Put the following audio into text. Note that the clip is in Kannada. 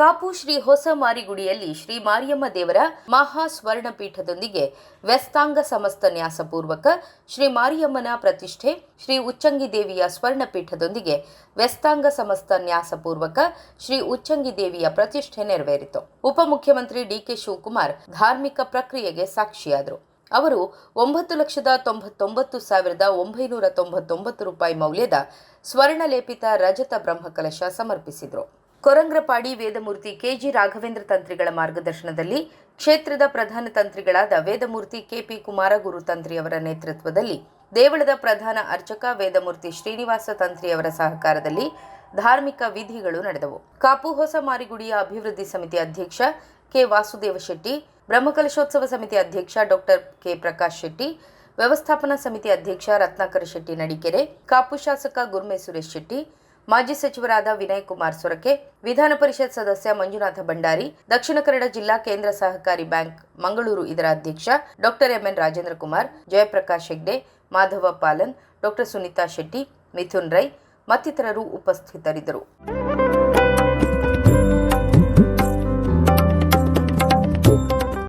ಕಾಪು ಶ್ರೀ ಹೊಸ ಮಾರಿಗುಡಿಯಲ್ಲಿ ಶ್ರೀ ಮಾರಿಯಮ್ಮ ದೇವರ ಮಹಾ ಸ್ವರ್ಣ ಪೀಠದೊಂದಿಗೆ ವ್ಯಸ್ತಾಂಗ ಸಮಸ್ತ ನ್ಯಾಸಪೂರ್ವಕ ಶ್ರೀ ಮಾರಿಯಮ್ಮನ ಪ್ರತಿಷ್ಠೆ, ಶ್ರೀ ಉಚ್ಚಂಗಿ ದೇವಿಯ ಸ್ವರ್ಣ ಪೀಠದೊಂದಿಗೆ ವ್ಯಸ್ತಾಂಗ ಸಮಸ್ತ ನ್ಯಾಸಪೂರ್ವಕ ಶ್ರೀ ಉಚ್ಚಂಗಿ ದೇವಿಯ ಪ್ರತಿಷ್ಠೆ ನೆರವೇರಿತು. ಉಪಮುಖ್ಯಮಂತ್ರಿ ಡಿಕೆ ಶಿವಕುಮಾರ್ ಧಾರ್ಮಿಕ ಪ್ರಕ್ರಿಯೆಗೆ ಸಾಕ್ಷಿಯಾದರು. ಅವರು ಒಂಬತ್ತು ಲಕ್ಷದ ತೊಂಬತ್ತೊಂಬತ್ತು ಸಾವಿರದ ಒಂಬೈನೂರ ತೊಂಬತ್ತೊಂಬತ್ತು ರೂಪಾಯಿ ಮೌಲ್ಯದ ಸ್ವರ್ಣಲೇಪಿತ ರಜತ ಬ್ರಹ್ಮಕಲಶ ಸಮರ್ಪಿಸಿದರು. ಕೊರಂಗ್ರಪಾಡಿ ವೇದಮೂರ್ತಿ ಕೆಜಿ ರಾಘವೇಂದ್ರ ತಂತ್ರಿಗಳ ಮಾರ್ಗದರ್ಶನದಲ್ಲಿ ಕ್ಷೇತ್ರದ ಪ್ರಧಾನ ತಂತ್ರಿಗಳಾದ ವೇದಮೂರ್ತಿ ಕೆಪಿ ಕುಮಾರ ಕುಮಾರಗುರು ತಂತ್ರಿಯವರ ನೇತೃತ್ವದಲ್ಲಿ ದೇವಳದ ಪ್ರಧಾನ ಅರ್ಚಕ ವೇದಮೂರ್ತಿ ಶ್ರೀನಿವಾಸ ತಂತ್ರಿಯವರ ಸಹಕಾರದಲ್ಲಿ ಧಾರ್ಮಿಕ ವಿಧಿಗಳು ನಡೆದವು. ಕಾಪು ಹೊಸ ಮಾರಿಗುಡಿಯ ಅಭಿವೃದ್ಧಿ ಸಮಿತಿ ಅಧ್ಯಕ್ಷ ಕೆ ವಾಸುದೇವ ಶೆಟ್ಟಿ, ಬ್ರಹ್ಮಕಲಶೋತ್ಸವ ಸಮಿತಿ ಅಧ್ಯಕ್ಷ ಡಾಕ್ಟರ್ ಕೆ ಪ್ರಕಾಶ್ ಶೆಟ್ಟಿ, ವ್ಯವಸ್ಥಾಪನಾ ಸಮಿತಿ ಅಧ್ಯಕ್ಷ ರತ್ನಾಕರ ಶೆಟ್ಟಿ ನಡಿಕೆರೆ ಕಾಪು ಶಾಸಕ ಗುರ್ಮೆ ಸುರೇಶ್ ಶೆಟ್ಟಿ ಮಾಜಿ ಸಚಿವರಾದ ವಿನಯ್ ಕುಮಾರ್ ಸೊರಕೆ, ವಿಧಾನ ಪರಿಷತ್ ಸದಸ್ಯ ಮಂಜುನಾಥ ಭಂಡಾರಿ, ದಕ್ಷಿಣ ಕನ್ನಡ ಜಿಲ್ಲಾ ಕೇಂದ್ರ ಸಹಕಾರಿ ಬ್ಯಾಂಕ್ ಮಂಗಳೂರು ಇದರ ಅಧ್ಯಕ್ಷ doctor M N Rajendra Kumar, Jayaprakash Hegde, Madhava Palan, doctor Sunitha Shetty, Mithun Rai ಮತ್ತಿತರರು ಉಪಸ್ಥಿತರಿದ್ದರು.